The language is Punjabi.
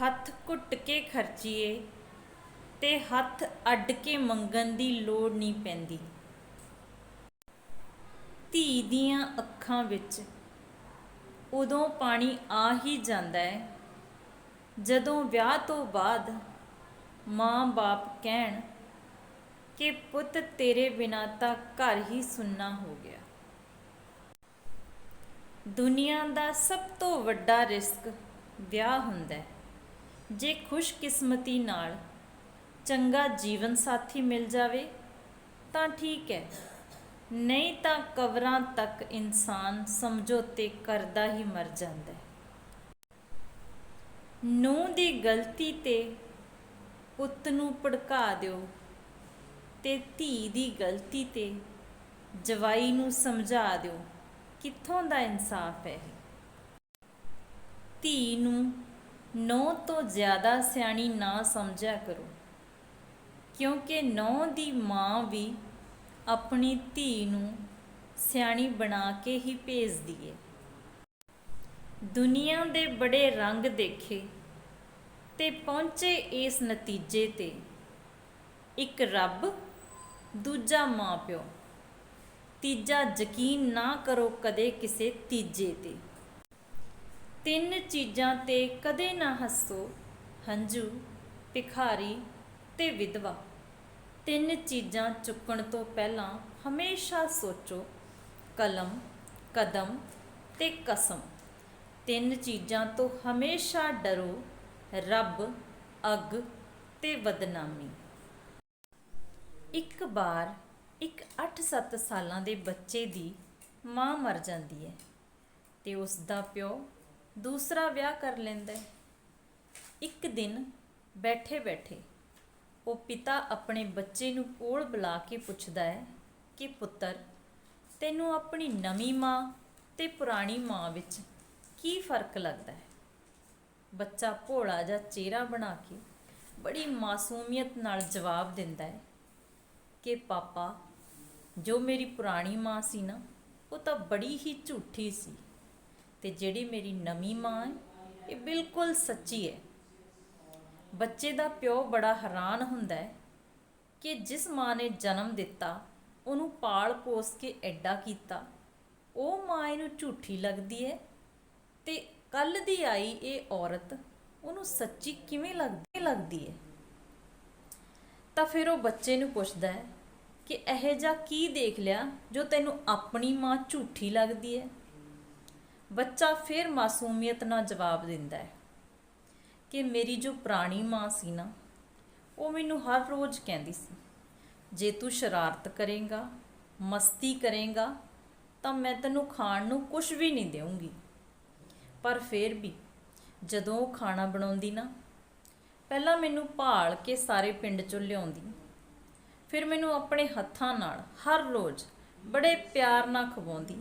ਹੱਥ ਘੁੱਟ ਕੇ ਖਰਚੀਏ ਤੇ ਹੱਥ ਅੱਡ ਕੇ ਮੰਗਣ ਦੀ ਲੋੜ ਨਹੀਂ ਪੈਂਦੀ। ਧੀ ਦੀਆਂ ਅੱਖਾਂ ਵਿੱਚ ਉਦੋਂ ਪਾਣੀ ਆ ਹੀ ਜਾਂਦਾ ਹੈ, ਜਦੋਂ ਵਿਆਹ ਤੋਂ ਬਾਅਦ ਮਾਂ-ਬਾਪ ਕਹਿਣ ਕਿ ਪੁੱਤ ਤੇਰੇ ਬਿਨਾਂ ਤਾਂ ਘਰ ਹੀ ਸੁੰਨਾ ਹੋ ਗਿਆ। ਦੁਨੀਆ ਦਾ ਸਭ ਤੋਂ ਵੱਡਾ ਰਿਸਕ ਵਿਆਹ ਹੁੰਦਾ ਹੈ। ਜੇ ਖੁਸ਼ਕਿਸਮਤੀ ਨਾਲ ਚੰਗਾ ਜੀਵਨ ਸਾਥੀ ਮਿਲ ਜਾਵੇ, ਤਾਂ ਠੀਕ ਹੈ। ਨਹੀਂ ਤਾਂ ਕਬਰਾਂ ਤੱਕ ਇਨਸਾਨ ਸਮਝੌਤੇ ਕਰਦਾ ਹੀ ਮਰ ਜਾਂਦਾ ਹੈ। ਨੂੰ ਦੀ ਗਲਤੀ ਤੇ ਪੁੱਤ ਨੂੰ ਭੜਕਾ ਦਿਓ ਤੇ ਧੀ ਦੀ ਗਲਤੀ ਤੇ ਜਵਾਈ ਨੂੰ ਸਮਝਾ ਦਿਓ ਕਿੱਥੋਂ ਦਾ ਇਨਸਾਫ ਹੈ ਧੀ ਨੂੰ ਨੌ ਤੋਂ ਜ਼ਿਆਦਾ ਸਿਆਣੀ ਨਾ ਸਮਝਿਆ ਕਰੋ। ਕਿਉਂਕਿ ਨੌ ਦੀ ਮਾਂ ਵੀ ਆਪਣੀ ਧੀ ਨੂੰ ਸਿਆਣੀ ਬਣਾ ਕੇ ਹੀ ਭੇਜਦੀ ਹੈ ਦੁਨੀਆ ਦੇ ਬੜੇ ਰੰਗ ਦੇਖੇ ਤੇ ਪਹੁੰਚੇ ਇਸ ਨਤੀਜੇ ਤੇ। ਇੱਕ ਰੱਬ, ਦੂਜਾ ਮਾਂ ਪਿਓ ਤੀਜਾ ਯਕੀਨ ਨਾ ਕਰੋ ਕਦੇ ਕਿਸੇ ਤੀਜੇ ਤੇ। ਤਿੰਨ ਚੀਜ਼ਾਂ ਤੇ ਕਦੇ ਨਾ ਹੱਸੋ, ਹੰਝੂ, ਭਿਖਾਰੀ ਤੇ ਵਿਧਵਾ। ਤਿੰਨ ਚੀਜ਼ਾਂ ਚੁੱਕਣ ਤੋਂ ਪਹਿਲਾਂ ਹਮੇਸ਼ਾ ਸੋਚੋ, ਕਲਮ, ਕਦਮ ਤੇ ਕਸਮ। ਤਿੰਨ ਚੀਜ਼ਾਂ ਤੋਂ ਹਮੇਸ਼ਾ ਡਰੋ, ਰੱਬ, ਅੱਗ ਤੇ ਬਦਨਾਮੀ। ਇੱਕ ਵਾਰ ਇੱਕ 8-7 ਸਾਲਾਂ ਦੇ ਬੱਚੇ ਦੀ ਮਾਂ ਮਰ ਜਾਂਦੀ ਹੈ ਤੇ ਉਸ ਦਾ ਪਿਓ ਦੂਸਰਾ ਵਿਆਹ ਕਰ ਲੈਂਦਾ ਹੈ। ਇੱਕ ਦਿਨ ਬੈਠੇ ਬੈਠੇ ਉਹ ਪਿਤਾ ਆਪਣੇ ਬੱਚੇ ਨੂੰ ਕੋਲ ਬੁਲਾ ਕੇ ਪੁੱਛਦਾ ਹੈ ਕਿ ਪੁੱਤਰ, ਤੈਨੂੰ ਆਪਣੀ ਨਵੀਂ ਮਾਂ ਤੇ ਪੁਰਾਣੀ ਮਾਂ ਵਿੱਚ ਕੀ ਫ਼ਰਕ ਲੱਗਦਾ ਹੈ? ਬੱਚਾ ਭੋਲਾ ਜਿਹਾ ਚਿਹਰਾ ਬਣਾ ਕੇ ਬੜੀ ਮਾਸੂਮੀਅਤ ਨਾਲ ਜਵਾਬ ਦਿੰਦਾ ਹੈ ਕਿ ਪਾਪਾ, ਜੋ ਮੇਰੀ ਪੁਰਾਣੀ ਮਾਂ ਸੀ ਨਾ, ਉਹ ਤਾਂ ਬੜੀ ਹੀ ਝੂਠੀ ਸੀ। ਤੇ ਜਿਹੜੀ ਮੇਰੀ ਨਵੀਂ ਮਾਂ ਹੈ, ਇਹ ਬਿਲਕੁਲ ਸੱਚੀ ਹੈ। ਬੱਚੇ ਦਾ ਪਿਓ ਬੜਾ ਹੈਰਾਨ ਹੁੰਦਾ ਹੈ ਕਿ ਜਿਸ ਮਾਂ ਨੇ ਜਨਮ ਦਿੱਤਾ, ਉਹਨੂੰ ਪਾਲ ਪੋਸ ਕੇ ਐਡਾ ਕੀਤਾ, ਉਹ ਮਾਂ ਇਹਨੂੰ ਝੂਠੀ ਲੱਗਦੀ ਹੈ ਤੇ ਕੱਲ ਦੀ ਆਈ ਇਹ ਔਰਤ ਉਹਨੂੰ ਸੱਚੀ ਕਿਵੇਂ ਲੱਗਦੀ ਲੱਗਦੀ ਹੈ? ਤਾਂ ਫਿਰ ਉਹ ਬੱਚੇ ਨੂੰ ਪੁੱਛਦਾ ਹੈ ਕਿ ਇਹ ਜਿਹਾ ਕੀ ਦੇਖ ਲਿਆ ਜੋ ਤੈਨੂੰ ਆਪਣੀ ਮਾਂ ਝੂਠੀ ਲੱਗਦੀ ਹੈ? ਬੱਚਾ ਫਿਰ ਮਾਸੂਮੀਅਤ ਨਾਲ ਜਵਾਬ ਦਿੰਦਾ ਹੈ ਕਿ ਮੇਰੀ ਜੋ ਪੁਰਾਣੀ ਮਾਂ ਸੀ ਨਾ, ਉਹ ਮੈਨੂੰ ਹਰ ਰੋਜ਼ ਕਹਿੰਦੀ ਸੀ, ਜੇ ਤੂੰ ਸ਼ਰਾਰਤ ਕਰੇਂਗਾ, ਮਸਤੀ ਕਰੇਗਾ, ਤਾਂ ਮੈਂ ਤੈਨੂੰ ਖਾਣ ਨੂੰ ਕੁਝ ਵੀ ਨਹੀਂ ਦੇਵਾਂਗੀ ਪਰ ਫਿਰ ਵੀ ਜਦੋਂ ਉਹ ਖਾਣਾ ਬਣਾਉਂਦੀ ਨਾ, ਪਹਿਲਾਂ ਮੈਨੂੰ ਭਾਲ ਕੇ ਸਾਰੇ ਪਿੰਡ ਚੋਂ ਲਿਆਉਂਦੀ, ਫਿਰ ਮੈਨੂੰ ਆਪਣੇ ਹੱਥਾਂ ਨਾਲ ਹਰ ਰੋਜ਼ ਬੜੇ ਪਿਆਰ ਨਾਲ ਖਵਾਉਂਦੀ।